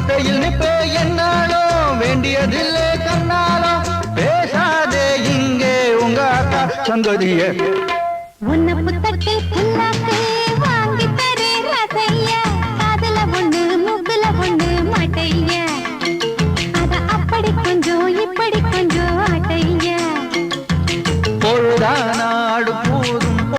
கோட்டையில் நிப்பே என்னாலோ? வேண்டியதில்லை கண்ணாலோ. பேசாதே இங்கே உங்க அக்கா. சங்கதிய உன்னை புத்தத்தை புல்லாக்கே